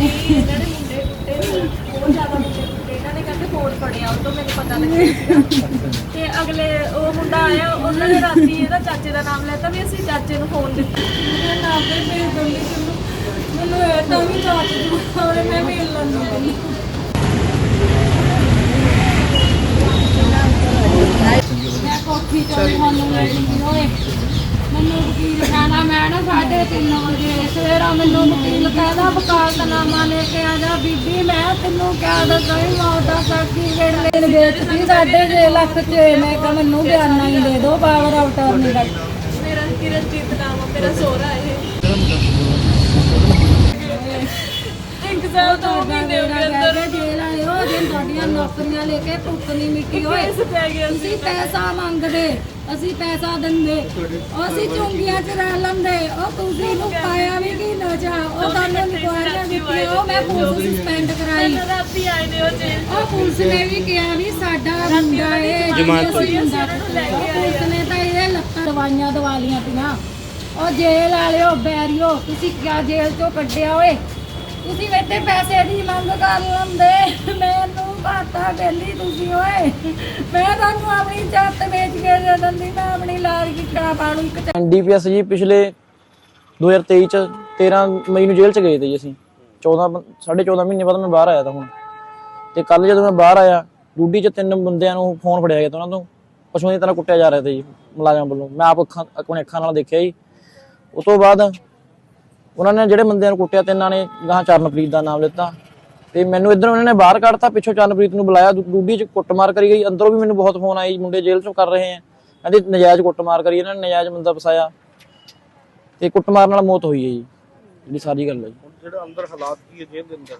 ਨਹੀਂ ਇਹਨਾਂ ਨੇ ਮੁੰਡੇ ਕੁੱਟੇ ਨੇ, ਬਹੁਤ ਜ਼ਿਆਦਾ ਮੁੰਡੇ ਕੁੱਟੇ ਇਹਨਾਂ ਨੇ ਕਹਿੰਦੇ ਫੋਨ ਫੜਿਆ ਉਹ ਤੋਂ ਮੈਨੂੰ ਪਤਾ ਲੱਗਿਆ ਸੀਗਾ। ਤੇ ਅਗਲੇ ਉਹ ਮੁੰਡਾ ਆਇਆ ਉਹਨਾਂ ਨੇ ਰਾਤੀ ਇਹਦਾ ਚਾਚੇ ਦਾ ਨਾਮ ਲੈਤਾ ਵੀ ਅਸੀਂ ਚਾਚੇ ਨੂੰ ਫੋਨ ਦਿੱਤਾ ਮੇਰੇ ਨਾਮ ਤੇ ਭੇਜ ਦਿੰਦੀ ਤੈਨੂੰ ਮੈਨੂੰ ਇਹ ਤਾਂ ਵੀ ਚਾਚ ਦੀ ਔਰ ਮੈਂ ਮਿਲ ਲੈਂਦੀ ਤੈਨੂੰ ਮੈਂ ਕੋਠੀ ਚੋਂ ਵੀ ਸਾਨੂੰ ਲੈਣੀ 3:30 ਵਜੇ ਸਵੇਰਾ ਮੈਨੂੰ ਵਕੀਲ ਕਹਿੰਦਾ ਵਕਾਲਤਨਾਮਾ ਲੈ ਕੇ ਆ ਜਾ ਬੀਬੀ ਮੈਂ ਤੈਨੂੰ ਕਿਆ ਦੱਸਾਂ ਇਹ ਮੌਤ ਦਾ ਸਰਟੀਫਿਕੇਟ ਲੈਣ ਗਏ ਤੁਸੀਂ 6.5 ਲੱਖ ਚ ਮੈਂ ਕਿਹਾ ਮੈਨੂੰ ਬਿਆਨਾ ਹੀ ਦੇ ਦਿਓ ਪਾਵਰ ਆਫ ਟਰਨੀ ਦਾ। ਮੇਰਾ ਕਿਰਨਜੀਤ ਨਾਮ ਆ, ਮੇਰਾ ਸੋਹਰਾ ਇਹ। ਇੱਕ ਸਾਲ ਤੋਂ ਮਹੀਨੇ ਹੋ ਗਏ ਅੰਦਰ ਅੰਦਰ ਜੇਲ੍ਹ ਆਏ ਉਹ ਦਿਨ ਨੌਕਰੀਆਂ ਲੈ ਕੇ ਭੁੱਖ ਨਹੀਂ ਮਿੱਟੀ ਓਏ। ਕੇਸ ਪੈ ਗਿਆ ਸੀ। ਤੁਸੀਂ ਪੈਸਾ ਮੰਗਦੇ ਅਸੀਂ ਪੈਸਾ ਦਿੰਦੇ। ਉਹ ਅਸੀਂ ਚੁੰਗੀਆਂ ਚ ਰਹਿ ਲੰਦੇ ਉਹ ਤੁਸੀਂ ਨੂੰ ਪਾਇਆ ਵੀ ਕੀ ਨਜਾ ਉਹ ਤੁਹਾਨੂੰ ਇਨਕੁਆਇਰੀਆਂ ਦਿੱਤੀਆਂ ਉਹ ਮੈਂ ਪੁਲਿਸ ਸਸਪੈਂਡ ਕਰਾਈ। ਰਾਤੀ ਆਏ ਨੇ ਉਹ ਜੇਲ੍ਹ ਉਹ ਪੁਲਿਸ ਨੇ ਵੀ ਕਿਹਾ ਵੀ ਸਾਡਾ ਮੁੰਡਾ ਹੁੰਦਾ ਪੁਲਿਸ ਨੇ ਤਾਂ ਇਹ ਲੱਤਾਂ ਦਵਾਈਆਂ ਦਵਾ ਲੀਆਂ ਤੀਆਂ ਉਹ ਜੇਲ੍ਹ ਵਾਲਿਓ ਬੈਰੀਓ ਤੁਸੀਂ ਕਿਆ ਜੇਲ੍ਹ ਚੋਂ ਕੱਢਿਆ ਓਏ? ਤੁਸੀਂ ਮੇਰੇ ਪੈਸੇ ਦੀ ਮੰਗ ਕਰ ਲੰਦੇ। ਮੈਨੂੰ ਬਾਤਾਂ ਬੇਲੀ ਤੁਸੀਂ ਓਏ। ਮੈਂ ਤੁਹਾਨੂੰ ਆਪਣੀ ਜੱਤ ਵੇਚ ਕੇ ਦੇ ਦਿੰਦੀ ਮੈਂ ਆਪਣੀ ਲਾਲ ਕੀ ਕਰਾ ਪਾਲੂ ਇੱਕ ਐਨਡੀਪੀਐਸ ਜੀ, ਪਿਛਲੇ 2023 ਚ 13 ਮਈ ਨੂੰ ਜੇਲ੍ਹ ਚ ਗਏ ਤੇ ਜੀ ਅਸੀਂ। 14 ਬੰ- ਸਾਢੇ 14 ਮਹੀਨੇ ਬਾਅਦ ਮੈਂ ਬਾਹਰ ਆਇਆ ਤਾਂ ਹੁਣ। ਤੇ ਕੱਲ ਜਦੋਂ ਮੈਂ ਬਾਹਰ ਆਇਆ, ਡਿਊਟੀ ਚ ਤਿੰਨ ਬੰਦਿਆਂ ਨੂੰ ਫੋਨ ਫੜਿਆ ਗਿਆ ਤਾਂ ਉਹਨਾਂ ਤੋਂ। ਪਸ਼ੂਆਂ ਦੀ ਤਰ੍ਹਾਂ ਕੁੱਟਿਆ ਜਾ ਰਿਹਾ ਸੀ ਜੀ, ਮੁਲਾਜ਼ਮ ਵੱਲੋਂ। ਮੈਂ ਆਪ ਅੱਖਾਂ ਆਪਣੇ ਅੱਖਾਂ ਨਾਲ ਦੇਖਿਆ ਜੀ। ਉਸ ਤੋਂ ਬਾਅਦ ਉਹਨਾਂ ਨੇ ਜਿਹੜੇ ਬੰਦਿਆਂ ਨੂੰ ਕੁੱਟਿਆ, ਤਿੰਨਾਂ ਨੇ ਗਾਂ ਚਰਨਪ੍ਰੀਤ ਦਾ ਨਾਮ ਲਿੱਤਾ। ਤੇ ਮੈਨੂੰ ਇਧਰ ਉਹਨਾਂ ਨੇ ਬਾਹਰ ਕੱਢਤਾ ਪਿੱਛੋਂ ਚਰਨਪ੍ਰੀਤ ਨੂੰ ਬੁਲਾਇਆ ਡਿਊਟੀ ਚ ਕੁੱਟਮਾਰ ਕਰੀ ਗਈ। ਅੰਦਰੋਂ ਵੀ ਮੈਨੂੰ ਬਹੁਤ ਫੋਨ ਆਏ ਜੀ, ਮੁੰਡੇ ਜੇਲ੍ਹ ਚੋਂ ਕਰ ਰਹੇ ਆ। ਕਹਿੰਦੇ ਨਜਾਇਜ਼ ਕੁੱਟਮਾਰ ਕਰੀ ਇਹਨਾਂ ਨੇ ਨਜਾਇਜ਼ ਬੰਦਾ ਫਸਾਇਆ। ਤੇ ਕੁੱਟਮਾਰ ਨਾਲ ਮੌਤ ਹੋਈ ਹੈ ਜੀ। ਜਿਹੜੀ ਸਾਰੀ ਗੱਲ ਹੈ ਜੀ। ਹੁਣ ਜਿਹੜਾ ਅੰਦਰ ਹਾਲਾਤ ਕੀ ਹੈ ਜੇਲ੍ਹ ਦੇ ਅੰਦਰ?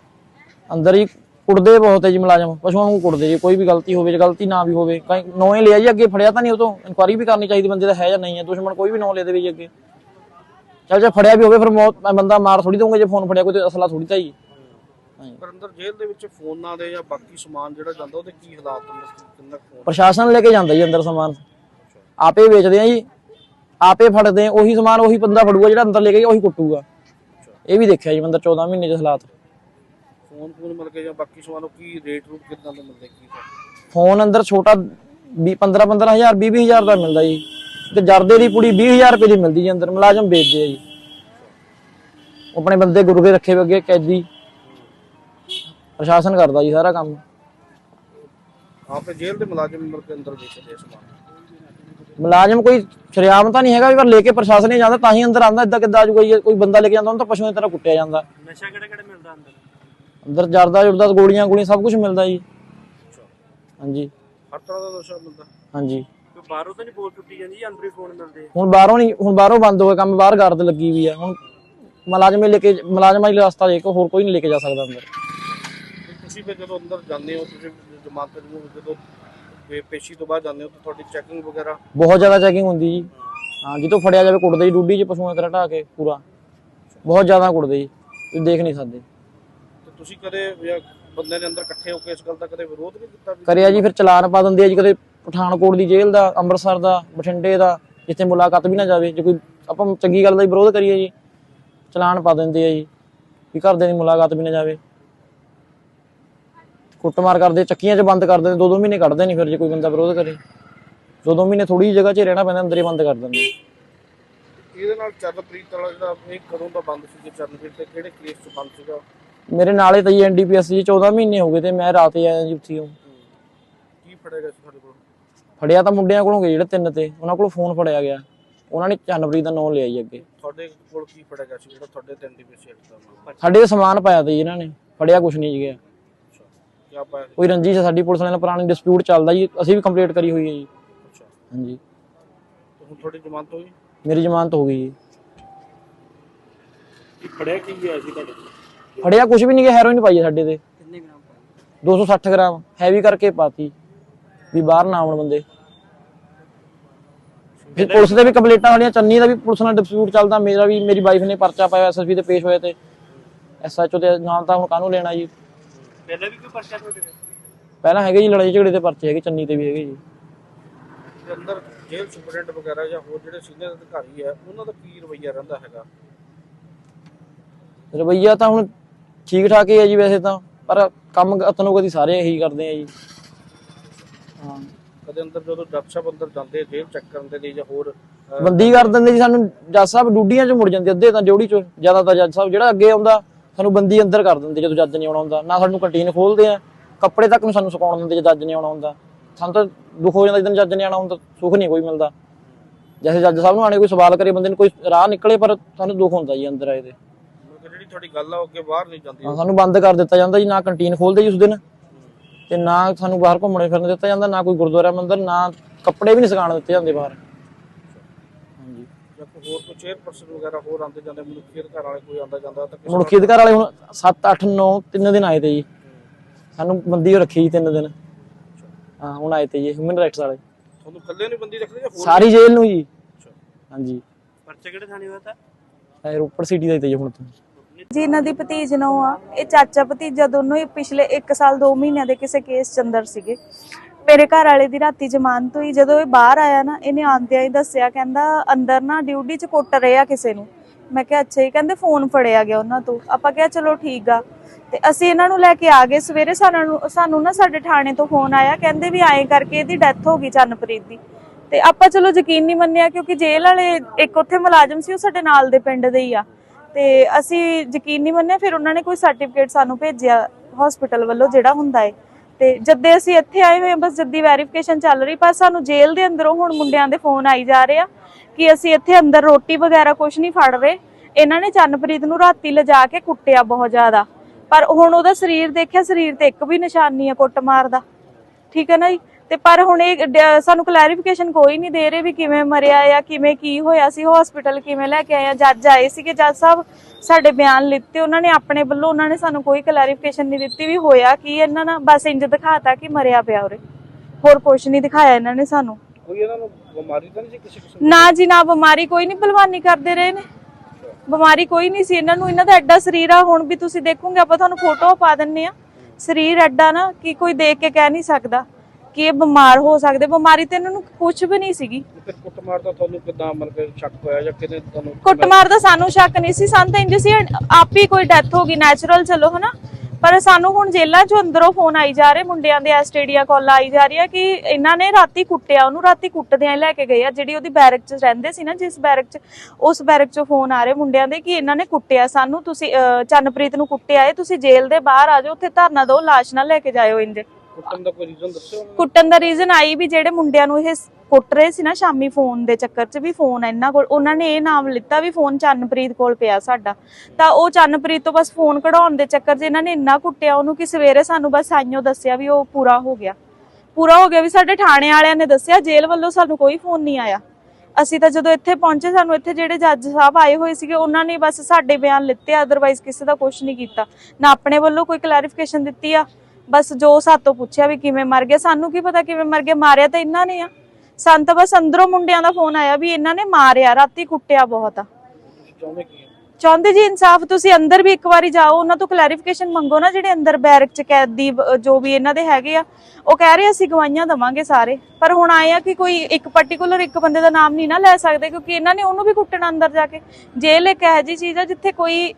ਅੰਦਰ ਹੀ ਕੁੱਟਦੇ ਬਹੁਤ ਹੈ ਜੀ ਮੁਲਾਜ਼ਮ। ਪਸ਼ੂਆਂ ਨੂੰ ਕੁੱਟਦੇ ਜੀ ਕੋਈ ਵੀ ਗਲਤੀ ਹੋਵੇ ਜੇ ਗਲਤੀ ਨਾ ਵੀ ਹੋਵੇ। ਕਈ ਨੌਵੇਂ ਲਿਆ ਜੀ ਅੱਗੇ ਫੜਿਆ ਤਾਂ ਨਹੀਂ ਉਹ ਤੋਂ। ਇਨਕੁਆਰੀ ਵੀ ਕਰਨੀ ਚਾਹੀਦੀ ਬੰਦੇ ਦਾ ਹੈ ਜਾਂ ਨਹੀਂ ਹੈ। ਦੁਸ਼ਮਣ ਕੋਈ ਵੀ ਨੌ ਲੈ ਦੇਵੇ ਜੀ ਅੱਗੇ। ਚੱਲ ਜੇ ਫੜਿਆ ਵੀ ਹੋਵੇ ਫਿਰ ਮੌਤ ਬੰਦਾ ਮਾਰ ਥੋੜੀ ਦਊਂਗਾ ਜੇ ਫੋਨ ਫੜਿਆ ਕੋਈ ਤੇ ਅਸਲਾ ਥੋੜੀ ਤਾਂ ਜੀ। ਪਰ ਅੰਦਰ ਜੇਲ੍ਹ ਦੇ ਵਿੱਚ ਫੋਨਾਂ ਦੇ ਜਾਂ ਬਾਕੀ ਸਮਾਨ ਜਿਹੜਾ ਜਾਂਦਾ ਉਹਦੇ ਕੀ ਹਾਲਾਤ ਹੁੰਦੇ ਸੀ? ਕਿੰਨਾ ਫੋਨ? ਪ੍ਰਸ਼ਾਸਨ ਲੈ ਕੇ ਜਾਂਦਾ ਜੀ ਅੰਦਰ ਸਮਾਨ। ਆਪੇ ਵੇਚਦੇ ਆ ਜੀ। ਆਪੇ ਫੜਦੇ ਆ ਉਹੀ ਸਮਾਨ ਉਹੀ ਬੰਦਾ ਫੜੂਗਾ ਜਿਹੜਾ ਅੰਦਰ ਲੈ ਕੇ ਗਿਆ ਉਹੀ ਕੁੱਟੂਗਾ। ਇਹ ਵੀ ਦੇਖਿਆ ਜੀ ਬੰਦਾ 14 ਮਹੀਨੇ ਦੇ ਹਾਲਾਤ। ਫੋਨ ਫੋਨ ਮਿਲ ਕੇ ਜਾਂ ਬਾਕੀ ਸਮਾਨ ਉਹ ਕੀ ਰੇਟ ਰੂਟ ਕਿੰਨਾ ਦੇ ਮਿਲਦੇ ਕੀ? ਫੋਨ ਅੰਦਰ ਛੋਟਾ 15 15000 20 20000 ਦਾ ਮਿਲਦਾ ਜੀ। ਤੇ ਜਰਦੇ ਦੀ ਪੁੜੀ 20000 ਰੁਪਏ ਦੀ ਮਿਲਦੀ ਜੀ ਅੰਦਰ ਮੁਲਾਜ਼ਮ ਵੇਚਦੇ ਆ ਜੀ। ਆਪਣੇ ਬੰਦੇ ਗੁਰਗੇ ਰੱਖੇ ਹੋਏ ਅੱਗੇ ਕੈਦੀ। ਪ੍ਰਸ਼ਾਸਨ ਕਰਦਾ ਜੀ ਸਾਰਾ ਕੰਮ। ਆਪੇ ਜੇਲ੍ਹ ਦੇ ਮੁਲਾਜ਼ਮ ਮਿਲ ਕੇ ਅੰਦਰ ਵੇਚਦੇ ਸਮਾਨ ਮੁਲਾਜ਼ਮ ਕੋਈ ਸ਼ਰਿਆਮ ਤਾਂ ਨਹੀਂ ਹੈਗਾ ਵੀ ਪਰ ਲੈ ਕੇ ਪ੍ਰਸ਼ਾਸਨ ਹੀ ਜਾਂਦਾ ਤਾਂ ਹੀ ਅੰਦਰ ਆਂਦਾ ਇਦਾਂ ਕਿੱਦਾਂ ਆਜੂਗਾ ਜੀ? ਕੋਈ ਬੰਦਾ ਲੈ ਕੇ ਜਾਂਦਾ ਉਹਨੂੰ ਤਾਂ ਪਸ਼ੂਆਂ ਦੀ ਤਰ੍ਹਾਂ ਕੁੱਟਿਆ ਜਾਂਦਾ। ਨਸ਼ਾ ਕਿਹੜੇ ਕਿਹੜੇ ਮਿਲਦਾ ਅੰਦਰ? ਅੰਦਰ ਜਰਦਾ ਜੁਰਦਾ ਗੋਲੀਆਂ ਗੋਲੀਆਂ ਸਭ ਕੁਝ ਮਿਲਦਾ ਜੀ। ਹਾਂਜੀ। ਹਰ ਤਰ੍ਹਾਂ ਦਾ ਨਸ਼ਾ ਮਿਲਦਾ। ਹਾਂਜੀ। ਕੋਈ ਬਾਹਰੋਂ ਤਾਂ ਨਹੀਂ ਬੋਲ ਟੁੱਟੀ ਜਾਂਦੀ ਅੰਦਰ ਹੀ ਫੋਨ ਮਿਲਦੇ ਹੁਣ ਬਾਹਰੋਂ ਨਹੀਂ ਹੁਣ ਬਾਹਰੋਂ ਬੰਦ ਹੋ ਗਿਆ ਕੰਮ ਬਾਹਰ ਗਰਦ ਲੱਗੀ ਵੀ ਆ। ਹੁਣ ਮੁਲਾਜ਼ਮ ਹੀ ਲੈ ਕੇ ਮੁਲਾਜ਼ਮਾਂ ਹੀ ਰਸਤਾ ਦੇ ਕੇ ਹੋਰ ਕੋਈ ਨਹੀਂ ਲੈ ਕੇ ਜਾ ਸਕਦਾ ਅੰਦਰ। ਤੁਸੀਂ ਫਿਰ ਜਦੋਂ ਅੰਦਰ ਜਾਂਦੇ ਹੋ ਤੁਸੀਂ ਜਮਾਨਤ ਨੂੰ ਜਦੋਂ ਪੇ- ਪੇਸ਼ੀ ਤੋਂ ਬਾਅਦ ਜਾਂਦੇ ਹੋ ਤਾਂ ਤੁਹਾਡੀ ਚੈਕਿੰਗ ਵਗੈਰਾ ਬਹੁਤ ਜ਼ਿਆਦਾ ਚੈਕਿੰਗ ਹੁੰਦੀ ਜੀ। ਹਾਂ ਜਿੱਦੋਂ ਫੜਿਆ ਜਾਵੇ ਕੁੱਟਦੇ ਜੀ ਡੂਡੀ 'ਚ ਪਸ਼ੂਆਂ ਕਰ ਢਾ ਕੇ ਪੂਰਾ। ਬਹੁਤ ਜ਼ਿਆਦਾ ਕੁੱਟਦੇ ਜੀ ਤੁਸੀਂ ਦੇਖ ਨਹੀਂ ਸਕਦੇ। ਤੇ ਤੁਸੀਂ ਕਦੇ ਜਾਂ ਬੰਦੇ ਦੇ ਅੰਦਰ ਇਕੱਠੇ ਹੋ ਕੇ ਇਸ ਗੱਲ ਦਾ ਕਦੇ ਵਿਰੋਧ ਨਹੀਂ ਕੀਤਾ ਵੀ? ਕਰਿਆ ਜੀ ਫਿਰ ਚਲਾਨ ਪਾ ਦਿੰਦੇ ਆ ਜੀ ਕਦੇ ਪਠਾਨਕੋਟ ਦੀ ਜੇਲ੍ਹ ਦਾ ਅੰਮ੍ਰਿਤਸਰ ਦਾ ਬਠਿੰਡੇ ਦਾ ਜਿੱਥੇ ਮੁਲਾਕਾਤ ਵੀ ਨਾ ਜਾਵੇ। ਜੇ ਕੋਈ ਆਪਾਂ ਚੰਗੀ ਗੱਲ ਦਾ ਹੀ ਵਿਰੋਧ ਕਰੀਏ ਜੀ ਚਲਾਨ ਪਾ ਦਿੰਦੇ ਆ ਜੀ ਵੀ ਘਰਦਿਆਂ ਦੀ ਮੁਲਾਕਾਤ ਵੀ ਨਾ ਜਾਵੇ। ਕੁੱਟਮਾਰ ਕਰਦੇ ਚੱਕੀਆਂ 'ਚ ਬੰਦ ਕਰ ਦਿੰਦੇ ਦੋ ਦੋ ਮਹੀਨੇ ਕੱਢਦੇ ਨਹੀਂ ਫਿਰ ਜੇ ਕੋਈ ਬੰਦਾ ਵਿਰੋਧ ਕਰੇ। ਦੋ ਦੋ ਮਹੀਨੇ ਥੋੜੀ ਜਿਹੀ ਜਗ੍ਹਾ 'ਚ ਹੀ ਰਹਿਣਾ ਪੈਂਦਾ ਅੰਦਰ ਹੀ ਬੰਦ ਕਰ ਦਿੰਦੇ। ਇਹਦੇ ਨਾਲ ਚਰਨਪ੍ਰੀਤ ਵਾਲਾ ਜਿਹੜਾ ਇਹ ਕਦੋਂ ਦਾ ਬੰਦ ਸੀ ਜੇ ਚਰਨਪ੍ਰੀਤ ਤੇ ਕਿਹੜੇ ਕੇਸ 'ਚ ਬੰਦ ਸੀਗਾ? ਮੇਰੇ ਨਾਲੇ ਤਾਂ ਜੀ ਐਨਡੀਪੀਐਸ ਜੀ 14 ਮਹੀਨੇ ਹੋ ਗਏ ਤੇ ਮੈਂ ਰਾਤ ਹੀ ਆਇਆ ਜੀ ਉੱਥੇ ਕੀ ਫੜਿਆ ਗਿਆ ਸੀ ਤੁਹਾਡੇ ਕੋਲ? ਫੜਿਆ ਤਾਂ ਮੁੰਡਿਆਂ ਕੋਲੋਂ ਗਏ ਜਿਹੜੇ ਤਿੰਨ ਤੇ ਉਹਨਾਂ ਕੋਲੋਂ ਫੋਨ ਫੜਿਆ ਗਿਆ। ਉਹਨਾਂ ਨੇ ਚੰਨਪ੍ਰੀਤ ਦਾ ਨਾਮ ਲਿਆ ਜੀ ਅੱਗੇ। ਤੁਹਾਡੇ ਕੋਲ ਕੀ ਫੜਿਆ ਗਿਆ ਸੀ ਜਿਹੜਾ ਤੁਹਾਡੇ ਤੇ ਐਨਡੀਪੀਸੀ ਐਕਟ ਦਾ ਮਾਮਲਾ ਸਾਡੇ ਸਮਾਨ ਪਾਇਆ ਤੇ ਜੀ ਇਹਨਾਂ ਨੇ ਫੜਿਆ ਕੁਛ ਨਹੀਂ ਜੀ ਗਿਆ? ਕੋਈ ਰੰਜਿਸ਼ ਹੈ ਸਾਡੀ ਪੁਲਿਸ ਵਾਲਿਆਂ ਨਾਲ ਪੁਰਾਣੀ ਡਿਸਪਿਊਟ ਚੱਲਦਾ ਜੀ ਅਸੀਂ ਵੀ ਕੰਪਲੀਟ ਕਰੀ ਹੋਈ ਹੈ ਜੀ। ਅੱਛਾ। ਹਾਂਜੀ। ਹੁਣ ਤੁਹਾਡੀ ਜ਼ਮਾਨਤ ਹੋਈ? ਮੇਰੀ ਜ਼ਮਾਨਤ ਹੋ ਗਈ ਜੀ। ਫੜਿਆ ਕੀ ਗਿਆ ਸੀ ਤੁਹਾਡੇ ਫੜਿਆ ਕੁਛ ਵੀ ਨਹੀਂ ਗਿਆ ਹੈਰੋਇਨ ਪਾਈ ਹੈ ਸਾਡੇ ਤੇ। ਕਿੰਨੇ ਗ੍ਰਾਮ 260 ਗ੍ਰਾਮ ਹੈਵੀ ਕਰਕੇ ਪਾਤੀ। ਵੀ ਬਾਹਰ ਨਾ ਆਉਣ ਬੰਦੇ। ਫਿਰ ਪੁਲਿਸ ਦੇ ਵੀ ਕੰਪਲੀਟਾਂ ਵਾਲੀਆਂ ਚੰਨੀ ਦਾ ਵੀ ਪੁਲਿਸ ਨਾਲ ਡਿਸਪਿਊਟ ਚੱਲਦਾ ਮੇਰਾ ਵੀ ਮੇਰੀ ਵਾਈਫ ਨੇ ਪਰਚਾ ਪਾਇਆ ਐਸਐਸਪੀ ਤੇ ਪੇਸ਼ ਹੋਏ ਤੇ। ਐਸਐਚਓ ਤੇ ਨਾਮ ਤਾਂ ਹੁਣ ਕਾਹਨੂੰ ਲੈਣਾ ਜੀ? ਪਹਿਲਾਂ ਵੀ ਕੋਈ ਪਰਚਾ ਤੁਹਾਡੇ ਪਹਿਲਾਂ ਹੈਗੇ ਜੀ ਲੜਾਈ ਝਗੜੇ ਦੇ ਪਰਚੇ ਹੈਗੇ ਚੰਨੀ ਤੇ ਵੀ ਹੈਗੇ ਜੀ। ਦੇ ਅੰਦਰ ਜੇਲ੍ਹ ਸੁਪਰਡੈਂਟ ਵਗੈਰਾ ਜਾਂ ਹੋਰ ਜਿਹੜੇ ਸੀਨੀਅਰ ਅਧਿਕਾਰੀ ਹੈ ਉਹਨਾਂ ਦਾ ਕੀ ਰਵੱਈਆ ਰਹਿੰਦਾ ਹੈਗਾ? ਰਵਈਆ ਤਾਂ ਹੁਣ ਠੀਕ ਠਾਕ ਹੀ ਹੈ ਜੀ ਵੈਸੇ ਤਾਂ ਪਰ ਕੰਮ ਅਤਨੋ ਕਦੀ ਸਾਰੇ ਇਹੀ ਕਰਦੇ ਆ ਜੀ। ਹਾਂ ਕਦੇ ਅੰਦਰ ਜਦੋਂ ਜੱਜ ਸਾਹਿਬ ਅੰਦਰ ਜਾਂਦੇ ਜੇਲ੍ਹ ਚੈੱਕ ਕਰਨ ਦੇ ਲਈ ਜਾਂ ਹੋਰ ਅਹ, ਬੰਦੀ ਕਰ ਦਿੰਦੇ ਜੀ ਸਾਨੂੰ ਜੱਜ ਸਾਹਿਬ ਡੂਡੀਆਂ 'ਚ ਮੁੜ ਜਾਂਦੇ ਅੱਧੇ ਤਾਂ ਡਿਊਟੀ 'ਚ ਜ਼ਿਆਦਾਤਰ ਜੱਜ ਸਾਹਿਬ ਜਿਹੜਾ ਅੱਗੇ ਆਉਂਦਾ ਸਾਨੂੰ ਬੰਦੀ ਅੰਦਰ ਕਰ ਦਿੰਦੇ ਜਦੋਂ ਜੱਜ ਨਹੀਂ ਆਉਣਾ ਹੁੰਦਾ। ਨਾ ਸਾਨੂੰ ਕੰਟੀਨ ਖੋਲਦੇ ਆ। ਕੱਪੜੇ ਤੱਕ ਨੂੰ ਸਾਨੂੰ ਸੁਕਾਉਣ ਦਿੰਦੇ ਜੇ ਜੱਜ ਨਹੀਂ ਆਉਣਾ ਹੁੰਦਾ। ਸਾਨੂੰ ਤਾਂ ਦੁੱਖ ਹੋ ਜਾਂਦਾ ਜਦੋਂ ਜੱਜ ਨਹੀਂ ਆਉਣਾ ਹੁੰਦਾ ਸੁੱਖ ਨਹੀਂ ਕੋਈ ਮਿਲਦਾ। ਜੈਸੇ ਜੱਜ ਸਾਹਿਬ ਨੂੰ ਆਣੇ ਕੋਈ ਸਵਾਲ ਕਰੇ ਬੰਦੇ ਨੂੰ ਕੋਈ ਰਾਹ ਨਿਕਲੇ ਪਰ ਸਾਨੂੰ ਦੁੱਖ ਹੁੰਦਾ ਜੀ ਅੰਦਰ ਆਏ ਦੇ। ਜਿਹੜੀ ਤੁਹਾਡੀ ਗੱਲ ਆ ਉਹ ਅੱਗੇ ਬਾਹਰ ਨਹੀਂ ਜਾਂਦੀ। ਸਾਨੂੰ ਬੰਦ ਕਰ ਦਿੱਤਾ ਜਾਂਦਾ ਜੀ ਨਾ ਕੰਟੀਨ ਖੋਲਦੇ ਜੀ ਉਸ ਦਿਨ। ਤੇ ਨਾ ਸਾਨੂੰ ਬਾਹਰ ਘੁੰਮਣੇ ਫਿਰਨ ਦਿੱਤਾ ਜਾਂਦਾ ਨਾ ਕੋਈ ਗੁਰਦੁਆਰਾ ਮੰਦਰ ਨਾ ਕੱਪੜੇ ਵੀ ਨਹੀਂ ਸੁਕਾਉਣ ਦਿੱਤੇ ਜਾਂਦੇ ਬਾਹਰ। ਹਾਂਜੀ। ਹੋਰ ਕੋਈ ਚੇਅਰਪਰਸਨ ਵਗੈਰਾ ਹੋਰ ਆਉਂਦੇ ਜਾਂਦੇ ਮਨੁੱਖੀ ਅਧਿਕਾਰ ਵਾਲੇ ਕੋਈ ਆਉਂਦਾ ਜਾਂਦਾ ਤਾਂ ਕਿਸੇ ਮੁੜਕੀ ਅਧਿਕਾਰ ਵਾਲੇ ਹੁਣ 7 8 9 ਤਿੰਨ ਦਿਨ ਆਏ ਤੇ ਜੀ। ਸਾਨੂੰ ਬੰਦੀ ਰੱਖੀ ਜੀ ਤਿੰਨ ਦਿਨ। ਹਾਂ ਹੁਣ ਆਏ ਤੇ ਜੀ ਹਿਊਮਨ ਰਾਈਟਸ ਵਾਲੇ। ਤੁਹਾਨੂੰ ਇਕੱਲੇ ਨਹੀਂ ਬੰਦੀ ਰੱਖਦੇ ਜਾਂ ਹੋਰ ਸਾਰੀ ਜੇਲ੍ਹ ਨੂੰ ਜੀ। ਹਾਂਜੀ। ਪਰਚੇ ਕਿਹੜੇ ਥਾਣੇ ਹੋਇਆ ਤਾਂ? ਇਹ ਰੋਪੜ ਸਿਟੀ ਦਾ ਹੀ ਤੇ ਜੀ ਹੁਣ ਤੋਂ। ਜੀ ਇਹਨਾਂ ਦੀ ਭਤੀਜ ਨੂੰ ਆ। ਇਹ ਚਾਚਾ ਭਤੀਜਾ ਦੋਨੋਂ ਹੀ ਪਿਛਲੇ 1 ਸਾਲ 2 ਮਹੀਨਿਆਂ ਦੇ ਕਿਸੇ ਕੇਸ ਚ ਅੰਦਰ ਸੀਗੇ। ਮੇਰੇ ਘਰ ਵਾਲੇ ਦੀ ਰਾਤੀ ਜ਼ਮਾਨਤ ਹੋਈ, ਜਦੋਂ ਇਹ ਬਾਹਰ ਆਇਆ ਨਾ, ਇਹਨੇ ਆਂਦਿਆਂ ਹੀ ਦੱਸਿਆ, ਕਹਿੰਦਾ ਅੰਦਰ ਨਾ ਡਿਊਟੀ ਚ ਕੁੱਟ ਰਹੇ ਆ ਕਿਸੇ ਨੂੰ। ਮੈਂ ਕਿਹਾ, ਅੱਛਾ ਜੀ, ਕਹਿੰਦੇ ਫੋਨ ਫੜਿਆ ਗਿਆ ਉਹਨਾਂ ਤੋਂ। ਆਪਾਂ ਕਿਹਾ, ਚਲੋ ਠੀਕ ਆ। ਤੇ ਅਸੀਂ ਇਹਨਾਂ ਨੂੰ ਲੈ ਕੇ ਆ ਗਏ। ਸਵੇਰੇ ਸਾਨੂੰ ਸਾਨੂੰ ਨਾ ਸਾਡੇ ਥਾਣੇ ਤੋਂ ਫੋਨ ਆਇਆ, ਕਹਿੰਦੇ ਵੀ ਐਂ ਕਰਕੇ ਇਹਦੀ ਡੈਥ ਹੋ ਗਈ ਚੰਨਪ੍ਰੀਤ ਦੀ। ਤੇ ਆਪਾਂ ਚਲੋ ਯਕੀਨ ਨਹੀਂ ਮੰਨਿਆ, ਕਿਉਂਕਿ ਜੇਲ੍ਹ ਵਾਲੇ ਇੱਕ ਉੱਥੇ ਮੁਲਾਜ਼ਮ ਸੀ, ਉਹ ਸਾਡੇ ਨਾਲ ਦੇ ਪਿੰਡ ਦੇ ਹੀ ਆ। ਤੇ ਅਸੀਂ ਯਕੀਨ ਨਹੀਂ ਮੰਨਿਆ, ਫਿਰ ਉਹਨਾਂ ਨੇ ਕੋਈ ਸਰਟੀਫਿਕੇਟ ਸਾਨੂੰ ਭੇਜਿਆ ਹਸਪੀਟਲ ਵੱਲੋਂ ਜਿਹੜਾ ਹੁੰਦਾ ਏ। ਤੇ ਜਦ ਅਸੀਂ ਇੱਥੇ ਆਏ ਹੋਏ ਬਸ ਜੱਦੀ ਵੈਰੀਫਿਕੇਸ਼ਨ ਚੱਲ ਰਹੀ, ਪਰ ਸਾਨੂੰ ਜੇਲ੍ਹ ਦੇ ਅੰਦਰੋਂ ਹੁਣ ਮੁੰਡਿਆਂ ਦੇ ਫੋਨ ਆਈ ਜਾ ਰਹੇ ਆ ਕਿ ਅਸੀਂ ਇੱਥੇ ਅੰਦਰ ਰੋਟੀ ਵਗੈਰਾ ਕੁਝ ਨਹੀਂ ਫੜ ਰਹੇ। ਇਹਨਾਂ ਨੇ ਚੰਨਪ੍ਰੀਤ ਨੂੰ ਰਾਤੀ ਲਿਜਾ ਕੇ ਕੁੱਟਿਆ ਬਹੁਤ ਜ਼ਿਆਦਾ। ਪਰ ਹੁਣ ਉਹਦਾ ਸਰੀਰ ਦੇਖਿਆ, ਸਰੀਰ ਤੇ ਇੱਕ ਵੀ ਨਿਸ਼ਾਨੀ ਆ ਕੁੱਟ ਮਾਰਦਾ ਠੀਕ ਹੈ ਨਾ ਜੀ? ਤੇ ਪਰ ਹੁਣ ਇਹ ਡ- ਸਾਨੂੰ ਕਲੈਰੀਫਿਕੇਸ਼ਨ ਕੋਈ ਨਹੀਂ ਦੇ ਰਹੇ ਵੀ ਕਿਵੇਂ ਮਰਿਆ ਜਾਂ ਕਿਵੇਂ ਕੀ ਹੋਇਆ ਸੀ ਹਸਪੀਟਲ ਕਿਵੇਂ ਲੈ ਕੇ ਆਏ ਆ ਜੱਜ ਆਏ ਸੀਗੇ ਜੱਜ ਸਾਹਿਬ ਸਾਡੇ ਬਿਆਨ ਲਿੱਤੇ ਉਹਨਾਂ ਨੇ ਆਪਣੇ ਵੱਲੋਂ ਉਹਨਾਂ ਨੇ ਸਾਨੂੰ ਕੋਈ ਕਲੈਰੀਫਿਕੇਸ਼ਨ ਨਹੀਂ ਦਿੱਤੀ ਵੀ ਹੋਇਆ ਕੀ ਇਹਨਾਂ ਨਾਲ ਬਸ ਇੰਜ ਦਿਖਾਤਾ ਕਿ ਮਰਿਆ ਪਿਆ ਉਰੇ। ਹੋਰ ਕੁਝ ਨਹੀਂ ਦਿਖਾਇਆ ਇਹਨਾਂ ਨੇ ਸਾਨੂੰ। ਕੋਈ ਇਹਨਾਂ ਨੂੰ ਬਿਮਾਰੀ ਤਾਂ ਨਹੀਂ ਸੀ ਕਿਸੇ ਕਿਸਮ ਨਾ ਜੀ ਨਾ ਬਿਮਾਰੀ ਕੋਈ ਨਹੀਂ ਭਲਵਾਨੀ ਕਰਦੇ ਰਹੇ ਨੇ। ਬਿਮਾਰੀ ਕੋਈ ਨਹੀਂ ਸੀ ਇਹਨਾਂ ਨੂੰ ਇਹਨਾਂ ਦਾ ਐਡਾ ਸਰੀਰ ਆ ਹੁਣ ਵੀ ਤੁਸੀਂ ਦੇਖੋਗੇ ਆਪਾਂ ਤੁਹਾਨੂੰ ਫੋਟੋ ਪਾ ਦਿੰਨੇ ਆ। ਸਰੀਰ ਐਡਾ ਨਾ ਕਿ ਕੋਈ ਦੇਖ ਕੇ ਕਹਿ ਨਹੀਂ ਸਕਦਾ। ਕਿ ਇਹ ਬਿਮਾਰ ਹੋ ਸਕਦੇ ਬਿਮਾਰੀ ਤੇ ਇਹਨਾਂ ਨੂੰ ਕੁਝ ਵੀ ਨਹੀਂ ਸੀਗੀ। ਕੁੱਟਮਾਰ ਦਾ ਤੁਹਾਨੂੰ ਕਿਦਾਂ ਮਤਲਬ ਕਿ ਸ਼ੱਕ ਹੋਇਆ ਜਾਂ ਕਿਨੇ ਤੁਹਾਨੂੰ ਕੁੱਟਮਾਰ ਦਾ ਸਾਨੂੰ ਸ਼ੱਕ ਨਹੀਂ ਸੀ ਸਾਨੂੰ ਤਾਂ ਇੰਜ ਸੀ ਆਪ ਹੀ ਕੋਈ ਡੈਥ ਹੋ ਗਈ ਨੈਚੁਰਲ ਚਲੋ ਹਨਾ? ਪਰ ਸਾਨੂੰ ਹੁਣ ਜੇਲ੍ਹਾਂ ਚੋਂ ਅੰਦਰੋਂ ਫੋਨ ਆਈ ਜਾ ਰਹੇ ਮੁੰਡਿਆਂ ਦੇ ਐਸਟੇਡੀਆ ਕਾਲ ਆਈ ਜਾ ਰਹੀ ਆ ਕਿ ਇਹਨਾਂ ਨੇ ਰਾਤੀ ਕੁੱਟਿਆ ਉਹਨੂੰ ਰਾਤੀ ਕੁੱਟਦਿਆਂ ਹੀ ਲੈ ਕੇ ਗਏ ਆ ਜਿਹੜੀ ਉਹਦੀ ਬੈਰਕ 'ਚ ਰਹਿੰਦੇ ਸੀ ਨਾ ਜਿਸ ਬੈਰਕ 'ਚ ਉਸ ਬੈਰਕ 'ਚੋਂ ਫੋਨ ਆ ਰਹੇ ਮੁੰਡਿਆਂ ਦੇ ਕਿ ਇਹਨਾਂ ਨੇ ਕੁੱਟਿਆ ਸਾਨੂੰ ਤੁਸੀਂ ਚੰਨਪ੍ਰੀਤ ਨੂੰ ਕੁੱਟਿਆ ਏ ਤੁਸੀਂ ਜੇਲ੍ਹ ਦੇ ਬਾਹਰ ਆ ਜਾਓ ਉੱਥੇ ਧਰਨਾ ਦਿਓ ਲਾਸ਼ ਨਾ ਲੈ ਕੇ ਜਾਇਓ ਇੰਜ। ਕੁੱਟਣ ਦਾ ਕੋਈ ਰੀਜ਼ਨ ਦੱਸਿਓ ਕੁੱਟਣ ਦਾ ਰੀਜ਼ਨ ਆਈ ਵੀ ਜਿਹੜੇ ਮੁੰਡਿਆਂ ਨੂੰ ਇਹ ਕੁੱਟ ਰਹੇ ਸੀ ਨਾ ਸ਼ਾਮੀ ਫੋਨ ਦੇ ਚੱਕਰ 'ਚ ਵੀ ਫੋਨ ਇਹਨਾਂ ਕੋਲ। ਉਹਨਾਂ ਨੇ ਇਹ ਨਾਮ ਲਿੱਤਾ ਵੀ ਫੋਨ ਚੰਨਪ੍ਰੀਤ ਕੋਲ ਪਿਆ ਸਾਡਾ। ਤਾਂ ਉਹ ਚੰਨਪ੍ਰੀਤ ਤੋਂ ਬਸ ਫੋਨ ਕਢਾਉਣ ਦੇ ਚੱਕਰ 'ਚ ਇਹਨਾਂ ਨੇ ਇੰਨਾ ਕੁੱਟਿਆ, ਉਹਨੂੰ ਕਿ ਸਵੇਰੇ ਸਾਨੂੰ ਬਸ ਆਈਓ ਦੱਸਿਆ ਵੀ ਉਹ ਪੂਰਾ ਹੋ ਗਿਆ। ਪੂਰਾ ਹੋ ਗਿਆ ਵੀ ਸਾਡੇ ਥਾਣੇ ਵਾਲਿਆਂ ਨੇ ਦੱਸਿਆ, ਜੇਲ੍ਹ ਵੱਲੋਂ ਸਾਨੂੰ ਕੋਈ ਫੋਨ ਨਹੀਂ ਆਇਆ। ਅਸੀਂ ਤਾਂ ਜਦੋਂ ਇੱਥੇ ਪਹੁੰਚੇ, ਸਾਨੂੰ ਇੱਥੇ ਜਿਹੜੇ ਜੱਜ ਸਾਹਿਬ ਆਏ ਹੋਏ ਸੀਗੇ, ਉਹਨਾਂ ਨੇ ਬਸ ਸਾਡੇ ਬਿਆਨ ਲਿੱਤੇ ਅਦਰਵਾਈਜ਼ ਕਿਸੇ ਦਾ ਕੁਝ ਨਹੀਂ ਕੀਤਾ। ਨਾ ਆਪਣੇ ਵੱਲੋਂ ਕੋਈ ਕਲੈਰੀਫਿਕੇਸ਼ਨ ਦਿੱਤੀ ਆ ਬਸ ਜੋ ਸਾਤੋਂ ਪੁੱਛਿਆ ਵੀ ਕਿਵੇਂ ਮਰ ਗਿਆ ਸਾਨੂੰ ਕੀ ਪਤਾ ਕਿਵੇਂ ਮਰ ਗਿਆ ਮਾਰਿਆ ਤਾਂ ਇਹਨਾਂ ਨੇ ਆ। ਸਾਨੂੰ ਤਾਂ ਬਸ ਅੰਦਰੋਂ ਮੁੰਡਿਆਂ ਦਾ ਫੋਨ ਆਇਆ ਵੀ ਇਹਨਾਂ ਨੇ ਮਾਰਿਆ ਰਾਤੀ ਕੁੱਟਿਆ ਬਹੁਤ ਆ। ਚਾਹੁੰਦੇ ਜੀ ਇਨਸਾਫ ਤੁਸੀਂ ਅੰਦਰ ਵੀ ਇੱਕ ਵਾਰੀ ਜਾਓ ਉਹਨਾਂ ਤੋਂ ਕਲੈਰੀਫਿਕੇਸ਼ਨ ਮੰਗੋ ਨਾ ਜਿਹੜੇ ਅੰਦਰ ਬੈਰਕ ਚ ਕੈਦੀ ਜੋ ਵੀ ਇਹਨਾਂ ਦੇ ਹੈਗੇ ਆ ਉਹ ਕਹਿ ਰਹੇ ਅਸੀਂ ਗਵਾਹੀਆਂ ਦਵਾਂਗੇ ਸਾਰੇ। ਪਰ ਹੁਣ ਆਏ ਆ ਕਿ ਕੋਈ ਇੱਕ ਪਾਰਟਿਕੂਲਰ ਇੱਕ ਬੰਦੇ ਦਾ ਨਾਮ ਨਹੀਂ ਨਾ ਲੈ ਸਕਦੇ ਕਿਉਂਕਿ ਇਹਨਾਂ ਨੇ ਉਹਨੂੰ ਵੀ ਕੁੱਟਣਾ ਅੰਦਰ ਜਾ ਕੇ। ਜੇਲ੍ਹ ਇੱਕ ਇਹੋ ਜਿਹੀ ਚੀਜ਼ ਆ ਜਿੱਥੇ ਕੋਈ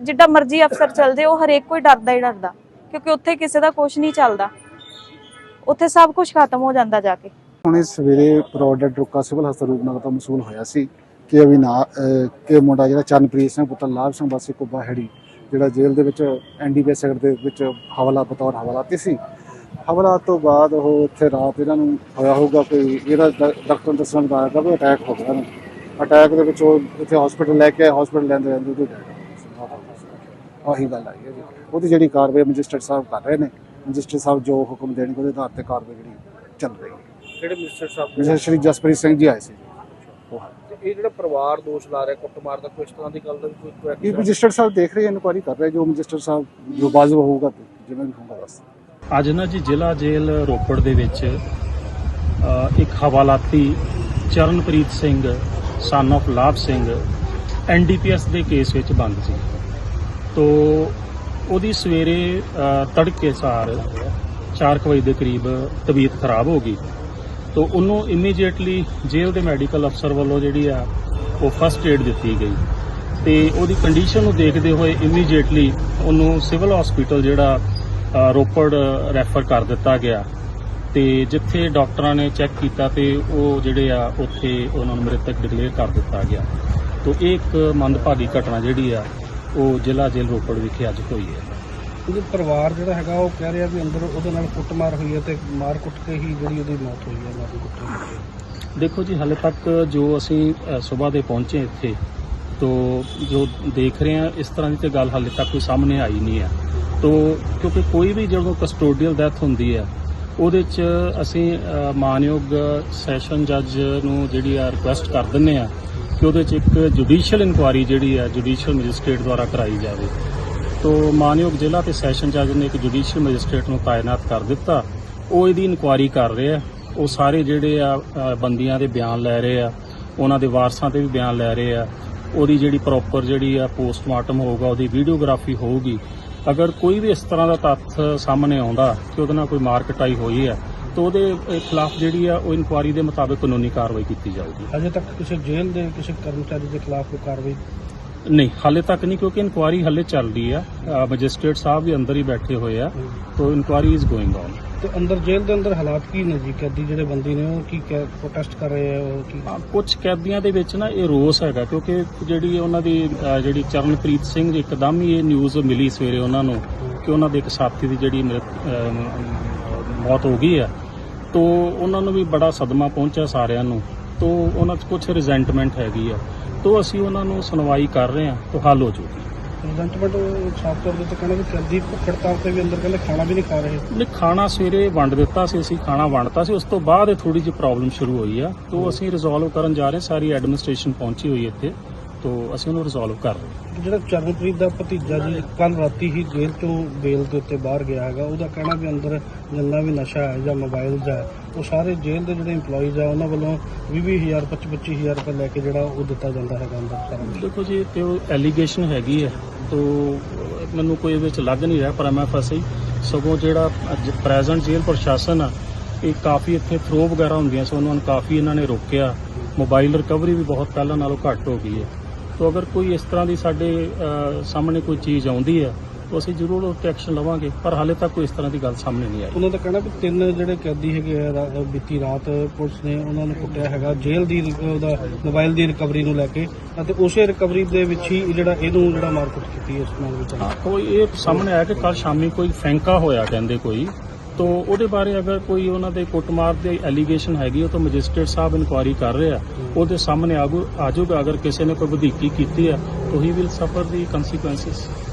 ਜਿੱਡਾ ਮਰਜ਼ੀ ਅਫਸਰ ਚੱਲ ਜਾਏ ਉਹ ਹਰੇਕ ਕੋਈ ਡਰਦਾ ਹੀ ਡਰਦਾ। ਕਿਉਂਕਿ ਉੱਥੇ ਕਿਸੇ ਦਾ ਕੁਝ ਨਹੀਂ ਚੱਲਦਾ। ਉੱਥੇ ਸਭ ਕੁਝ ਖਤਮ ਹੋ ਜਾਂਦਾ ਜਾ ਕੇ। ਹੁਣੇ ਸਵੇਰੇ ਪ੍ਰੋਡਕਟ ਰੁਕਾ ਸਿਵਲ ਹਸਪਤਾਲ ਰੂਪਨਗਰ ਤੋਂ ਮਸੂਲ ਹੋਇਆ ਸੀ ਕਿ ਅਭੀ ਕਿ ਮੁੰਡਾ ਜਿਹੜਾ ਚਰਨਪ੍ਰੀਤ ਸਿੰਘ, ਪੁੱਤਰ ਲਾਭ ਸਿੰਘ ਵਾਸੀ ਕੁੱਬਾ ਹੈੜੀ, ਜਿਹੜਾ ਜੇਲ੍ਹ ਦੇ ਵਿੱਚ ਐਨਡੀਪੀਐਸ ਸੈਕਟਰ ਦੇ ਵਿੱਚ ਹਵਾਲਾ, ਬਤੌਰ ਹਵਾਲਾਤੀ ਸੀ। ਹਵਾਲਾ ਤੋਂ ਬਾਅਦ ਉਹ ਇੱਥੇ ਰਾਤ ਇਹਨਾਂ ਨੂੰ ਹੋਇਆ ਹੋਊਗਾ ਕੋਈ ਇਹਦਾ ਡਾਕਟਰ ਨੇ ਦੱਸਣ ਦਾ ਆਇਆ ਕਿ ਅਟੈਕ ਹੋ ਗਿਆ ਅਟੈਕ ਦੇ ਵਿੱਚ ਉਹ ਇੱਥੇ ਹਸਪੀਟਲ ਲੈ ਕੇ ਹਸਪੀਟਲ ਲੈਂਦੇ ਰਹਿੰਦੇ ਉਹਦੀ death ਹੋ ਗਈ ਸੀ। ਆਹੀ ਗੱਲ ਆਈ ਹੈ ਜੀ। ਉਹਦੀ ਜਿਹੜੀ ਕਾਰਵਾਈ ਮੈਜਿਸਟਰੇਟ ਸਾਹਿਬ ਕਰ ਰਹੇ ਨੇ ਮੈਜਿਸਟਰੇਟ ਸਾਹਿਬ ਜੋ ਹੁਕਮ ਦੇਣਗੇ ਉਹਦੇ ਆਧਾਰ ਤੇ ਕਾਰਵਾਈ ਜਿਹੜੀ ਚੱਲ ਰਹੀ ਹੈ। ਜਿਹੜੇ ਮਿਨਿਸਟਰ ਸਾਹਿਬ? ਮਿਸਟਰ ਸ਼੍ਰੀ ਜਸਪ੍ਰੀਤ ਸਿੰਘ ਜੀ ਆਏ ਸੀ। ਉਹ ਤੇ ਇਹ ਜਿਹੜਾ ਪਰਿਵਾਰ ਦੋਸ਼ ਲਾ ਰਿਹਾ ਕੁੱਟਮਾਰ ਦਾ ਕੋਈ ਇਸ ਤਰ੍ਹਾਂ ਦੀ ਗੱਲ ਦਾ ਵੀ ਕੋਈ ਕੋਈ ਇਹ ਮੈਜਿਸਟਰੇਟ ਸਾਹਿਬ ਦੇਖ ਰਹੇ ਇਨਕੁਆਰੀ ਕਰ ਰਹੇ ਜੋ ਮੈਜਿਸਟਰੇਟ ਸਾਹਿਬ ਜੋ ਵਾਜਬ ਹੋਊਗਾ ਜਿਵੇਂ ਵੀ ਹੋਊਗਾ ਬਸ ਅੱਜ ਨਾ ਜੀ ਜ਼ਿਲ੍ਹਾ ਜੇਲ੍ਹ ਰੋਪੜ ਦੇ ਵਿੱਚ ਅ, ਇੱਕ ਹਵਾਲਾਤੀ ਚਰਨਪ੍ਰੀਤ ਸਿੰਘ ਸਨ of ਲਾਭ ਸਿੰਘ ਐਨਡੀਪੀਐਸ ਦੇ ਕੇਸ ਵਿੱਚ ਬੰਦ ਸੀ। ਤੋ ਉਹਦੀ ਸਵੇਰੇ ਤੜਕੇ ਸਾਰ 4 ਵਜੇ ਦੇ ਕਰੀਬ ਤਬੀਅਤ ਖਰਾਬ ਹੋ ਗਈ। ਤੋ ਉਹਨੂੰ ਇਮੀਡੀਏਟਲੀ ਜੇਲ੍ਹ ਦੇ ਮੈਡੀਕਲ ਅਫਸਰ ਵੱਲੋਂ ਜਿਹੜੀ ਆ, ਉਹ ਫਸਟ ਏਡ ਦਿੱਤੀ ਗਈ। ਤੇ ਉਹਦੀ ਕੰਡੀਸ਼ਨ ਨੂੰ ਦੇਖਦੇ ਹੋਏ ਇਮੀਡੀਏਟਲੀ ਉਹਨੂੰ ਸਿਵਲ ਹਸਪੀਟਲ ਜਿਹੜਾ ਰੋਪੜ ਰੈਫਰ ਕਰ ਦਿੱਤਾ ਗਿਆ। ਤੇ ਜਿੱਥੇ ਡਾਕਟਰਾਂ ਨੇ ਚੈੱਕ ਕੀਤਾ ਤੇ ਉਹ ਜਿਹੜੇ ਆ, ਉੱਥੇ ਉਹਨਾਂ ਨੂੰ ਮ੍ਰਿਤਕ ਡਿਕਲੇਅਰ ਕਰ ਦਿੱਤਾ ਗਿਆ। ਤੋਂ ਇਹ ਇੱਕ ਮੰਦਭਾਗੀ ਘਟਨਾ ਜਿਹੜੀ ਆ ਉਹ ਜ਼ਿਲ੍ਹਾ ਜੇਲ੍ਹ ਰੋਪੜ ਵਿਖੇ ਅੱਜ ਹੋਈ ਹੈ। ਉਹਦੇ ਪਰਿਵਾਰ ਜਿਹੜਾ ਹੈਗਾ ਉਹ ਕਹਿ ਰਿਹਾ ਵੀ ਅੰਦਰ ਉਹਦੇ ਨਾਲ ਕੁੱਟਮਾਰ ਹੋਈ ਹੈ ਤੇ ਮਾਰ ਕੁੱਟ ਕੇ ਹੀ ਜਿਹੜੀ ਉਹਦੀ ਮੌਤ ਹੋਈ ਹੈ ਮਾਰ ਕੁੱਟ ਕੇ ਦੇਖੋ ਜੀ ਹਾਲੇ ਤੱਕ ਜੋ ਅਸੀਂ ਸਵੇਰ ਦੇ ਪਹੁੰਚੇ ਇੱਥੇ ਤੋਂ ਜੋ ਦੇਖ ਰਹੇ ਹਾਂ ਇਸ ਤਰ੍ਹਾਂ ਦੀ ਤੇ ਗੱਲ ਹਾਲੇ ਤੱਕ ਕੋਈ ਸਾਹਮਣੇ ਆਈ ਨਹੀਂ ਹੈ। ਤੋਂ ਕਿਉਂਕਿ ਕੋਈ ਵੀ ਜਦੋਂ ਕਸਟੋਡੀਅਲ ਡੈਥ ਹੁੰਦੀ ਹੈ ਉਹਦੇ 'ਚ ਅਸੀਂ ਮਾਨਯੋਗ ਸੈਸ਼ਨ ਜੱਜ ਨੂੰ ਜਿਹੜੀ ਆ ਰਿਕੁਐਸਟ ਕਰ ਦਿੰਨੇ ਆ ਕਿ ਉਹਦੇ 'ਚ ਇੱਕ ਜੁਡੀਸ਼ੀਅਲ ਇਨਕੁਆਇਰੀ ਜਿਹੜੀ ਆ ਜੁਡੀਸ਼ੀਅਲ ਮੈਜਿਸਟ੍ਰੇਟ ਦੁਆਰਾ ਕਰਾਈ ਜਾਵੇ। ਤੋਂ ਮਾਨਯੋਗ ਜ਼ਿਲ੍ਹਾ ਤੇ ਸੈਸ਼ਨ ਜੱਜ ਨੇ ਇੱਕ ਜੁਡੀਸ਼ੀਅਲ ਮੈਜਿਸਟ੍ਰੇਟ ਨੂੰ ਤਾਇਨਾਤ ਕਰ ਦਿੱਤਾ। ਉਹ ਇਹਦੀ ਇਨਕੁਆਇਰੀ ਕਰ ਰਹੇ ਆ ਉਹ ਸਾਰੇ ਜਿਹੜੇ ਆ ਬੰਦੀਆਂ ਦੇ ਬਿਆਨ ਲੈ ਰਹੇ ਆ, ਉਹਨਾਂ ਦੇ ਵਾਰਸਾਂ ਤੇ ਵੀ ਬਿਆਨ ਲੈ ਰਹੇ ਆ। ਉਹਦੀ ਜਿਹੜੀ ਪ੍ਰੋਪਰ ਜਿਹੜੀ ਆ ਪੋਸਟਮਾਰਟਮ ਹੋਊਗਾ, ਉਹਦੀ ਵੀਡੀਓਗ੍ਰਾਫੀ ਹੋਊਗੀ। ਅਗਰ ਕੋਈ ਵੀ ਇਸ ਤਰ੍ਹਾਂ ਦਾ ਤੱਥ ਸਾਹਮਣੇ ਆਉਂਦਾ ਕਿ ਉਹਦੇ ਨਾਲ ਕੋਈ ਮਾਰਕਟਾਈ ਹੋਈ ਹੈ ਤਾਂ ਉਹਦੇ ਖਿਲਾਫ ਜਿਹੜੀ ਆ ਉਹ ਇਨਕੁਆਇਰੀ ਦੇ ਮੁਤਾਬਕ ਕਾਨੂੰਨੀ ਕਾਰਵਾਈ ਕੀਤੀ ਜਾਊਗੀ। ਅਜੇ ਤੱਕ ਕਿਸੇ ਜੇਲ੍ਹ ਦੇ ਕਿਸੇ ਕਰਮਚਾਰੀ ਦੇ ਖਿਲਾਫ ਕੋਈ ਕਾਰਵਾਈ? ਨਹੀਂ ਹਾਲੇ ਤੱਕ ਨਹੀਂ ਕਿਉਂਕਿ ਇਨਕੁਆਇਰੀ ਹਾਲੇ ਚੱਲ ਰਹੀ ਆ। ਮੈਜਿਸਟ੍ਰੇਟ ਸਾਹਿਬ ਵੀ ਅੰਦਰ ਹੀ ਬੈਠੇ ਹੋਏ ਆ ਤੋ ਇਨਕੁਆਇਰੀ ਇਜ਼ ਗੋਇੰਗ ਔਨ ਤੇ ਅੰਦਰ ਜੇਲ੍ਹ ਦੇ ਅੰਦਰ ਹਾਲਾਤ ਕੀ ਨੇ ਜੀ? ਕੈਦੀ ਜਿਹੜੇ ਬੰਦੀ ਨੇ ਉਹ ਕੀ ਪ੍ਰੋਟੈਸਟ ਕਰ ਰਹੇ ਆ ਉਹ ਕੀ? ਕੁਝ ਕੈਦੀਆਂ ਦੇ ਵਿੱਚ ਨਾ ਇਹ ਰੋਸ ਹੈਗਾ ਕਿਉਂਕਿ ਜਿਹੜੀ ਉਹਨਾਂ ਦੀ ਜਿਹੜੀ ਚਰਨਪ੍ਰੀਤ ਸਿੰਘ ਇੱਕਦਮ ਹੀ ਇਹ ਨਿਊਜ਼ ਮਿਲੀ ਸਵੇਰੇ ਉਹਨਾਂ ਨੂੰ ਕਿ ਉਹਨਾਂ ਦੇ ਇੱਕ ਸਾਥੀ ਦੀ ਜਿਹੜੀ ਮੌਤ ਹੋ ਗਈ ਹੈ। ਤੋ ਉਹਨਾਂ ਨੂੰ ਵੀ ਬੜਾ ਸਦਮਾ ਪਹੁੰਚਿਆ ਸਾਰਿਆਂ ਨੂੰ। ਤੋ ਉਹਨਾਂ 'ਚ ਕੁਝ ਰਿਜ਼ੈਂਟਮੈਂਟ ਹੈਗੀ ਆ। ਤੋ ਅਸੀਂ ਉਹਨਾਂ ਨੂੰ ਸੁਣਵਾਈ ਕਰ ਰਹੇ ਹਾਂ। ਤੋ ਹੱਲ ਹੋ ਜਾਊਗੀ। ਪ੍ਰੈਜ਼ੈਂਟਮੈਂਟ ਸਾਫ਼ ਤੌਰ ਤੇ ਕਹਿੰਦੇ ਵੀ ਕੈਦੀ ਭੁੱਖ ਹੜਤਾਲ ਤੇ ਵੀ ਅੰਦਰ ਕਹਿੰਦੇ ਖਾਣਾ ਵੀ ਨਹੀਂ ਖਾ ਰਹੇ। ਨਹੀਂ ਖਾਣਾ ਸਵੇਰੇ ਵੰਡ ਦਿੱਤਾ ਸੀ ਅਸੀਂ ਖਾਣਾ ਵੰਡਤਾ ਸੀ। ਉਸ ਤੋਂ ਬਾਅਦ ਥੋੜੀ ਜਿਹੀ ਪ੍ਰੋਬਲਮ ਸ਼ੁਰੂ ਹੋਈ ਆ। ਤੋ ਅਸੀਂ ਰਿਜ਼ੋਲਵ ਕਰਨ ਜਾ ਰਹੇ। ਸਾਰੀ ਐਡਮਿਨਿਸਟ੍ਰੇਸ਼ਨ ਪਹੁੰਚੀ ਹੋਈ ਇੱਥੇ। ਤੋ ਅਸੀਂ ਉਹਨੂੰ ਰਿਜ਼ੋਲਵ ਕਰ ਰਹੇ ਹਾਂ। ਜਿਹੜਾ ਚਰਨਪ੍ਰੀਤ ਦਾ ਭਤੀਜਾ ਜੀ ਕੱਲ ਰਾਤੀ ਹੀ ਜੇਲ੍ਹ ਤੋਂ ਬੇਲ ਦੇ ਉੱਤੇ ਬਾਹਰ ਗਿਆ ਹੈਗਾ ਉਹਦਾ ਕਹਿਣਾ ਵੀ ਅੰਦਰ ਜਿੰਨਾ ਵੀ ਨਸ਼ਾ ਹੈ ਜਾਂ ਮੋਬਾਈਲ ਹੈ, ਉਹ ਸਾਰੇ ਜੇਲ੍ਹ ਦੇ ਜਿਹੜੇ EMPLOYEES ਆ ਉਹਨਾਂ ਵੱਲੋਂ 20000 25000 ਰੁਪਏ ਲੈ ਕੇ ਜਿਹੜਾ ਉਹ ਦਿੱਤਾ ਜਾਂਦਾ ਹੈਗਾ ਅੰਦਰ ਸਾਰਾ। ਦੇਖੋ ਜੀ ਤੇ ਉਹ ਐਲੀਗੇਸ਼ਨ ਹੈਗੀ ਹੈ ਤੋ ਮੈਨੂੰ ਕੋਈ ਇਹਦੇ ਵਿੱਚ ਲੱਗ ਨਹੀਂ ਰਿਹਾ ਪਰ ਮੈਂ ਫਸੀ ਸਗੋਂ ਜਿਹੜਾ ਅੱਜ ਪ੍ਰੈਜ਼ੈਂਟ ਜੇਲ੍ਹ ਪ੍ਰਸ਼ਾਸਨ ਆ ਇਹ ਕਾਫੀ ਇੱਥੇ ਥਰੋ ਵਗੈਰਾ ਹੁੰਦੀਆਂ ਸੋ ਉਹਨਾਂ ਨੂੰ ਕਾਫੀ ਇਹਨਾਂ ਨੇ ਰੋਕਿਆ। ਮੋਬਾਈਲ ਰਿਕਵਰੀ ਵੀ ਬਹੁਤ ਪਹਿਲਾਂ ਨਾਲੋਂ ਘੱਟ ਹੋ ਗਈ ਹੈ। ਤੋ ਅਗਰ ਕੋਈ ਇਸ ਤਰ੍ਹਾਂ ਦੀ ਸਾਡੇ ਸਾਹਮਣੇ ਕੋਈ ਚੀਜ਼ ਆਉਂਦੀ ਹੈ ਤਾਂ ਅਸੀਂ ਜ਼ਰੂਰ ਤੇ ਐਕਸ਼ਨ ਲਵਾਂਗੇ ਪਰ ਹਾਲੇ ਤੱਕ ਕੋਈ ਇਸ ਤਰ੍ਹਾਂ ਦੀ ਗੱਲ ਸਾਹਮਣੇ ਨਹੀਂ ਆਈ। ਉਹਨਾਂ ਦਾ ਕਹਿਣਾ ਵੀ ਤਿੰਨ ਜਿਹੜੇ ਕੈਦੀ ਹੈਗੇ ਆ ਬੀਤੀ ਰਾਤ ਪੁਲਿਸ ਨੇ ਉਹਨਾਂ ਨੂੰ ਕੁੱਟਿਆ ਹੈਗਾ ਜੇਲ੍ਹ ਦੀ ਉਹਦਾ ਮੋਬਾਈਲ ਦੀ ਰਿਕਵਰੀ ਨੂੰ ਲੈ ਕੇ ਅਤੇ ਉਸੇ ਰਿਕਵਰੀ ਦੇ ਵਿੱਚ ਹੀ ਜਿਹੜਾ ਇਹਨੂੰ ਜਿਹੜਾ ਮਾਰਕੁੱਟ ਕੀਤੀ ਹੈ ਇਸ ਨਾਲ ਵਿੱਚ। ਹਾਂ ਕੋਈ ਇਹ ਸਾਹਮਣੇ ਆਇਆ ਕਿ ਕੱਲ ਸ਼ਾਮੀ ਕੋਈ ਫੈਂਕਾ ਹੋਇਆ ਕਹਿੰਦੇ ਕੋਈ। ਤੋ ਉਹਦੇ ਬਾਰੇ ਅਗਰ ਕੋਈ ਉਹਨਾਂ ਦੇ ਕੁੱਟਮਾਰ ਦੇ ਐਲੀਗੇਸ਼ਨ ਹੈਗੀ ਉਹ ਤਾਂ ਮੈਜਿਸਟ੍ਰੇਟ ਸਾਹਿਬ ਇਨਕੁਆਇਰੀ ਕਰ ਰਹੇ ਆ। ਉਹਦੇ ਸਾਹਮਣੇ ਆਜੂਗਾ ਅਗਰ ਕਿਸੇ ਨੇ ਕੋਈ ਵਧੀਕੀ ਕੀਤੀ ਆ ਤਾਂ ਹੀ ਵਿਲ ਸਫਰ ਦੀ ਕਨਸੀਕੁਐਂਸਸ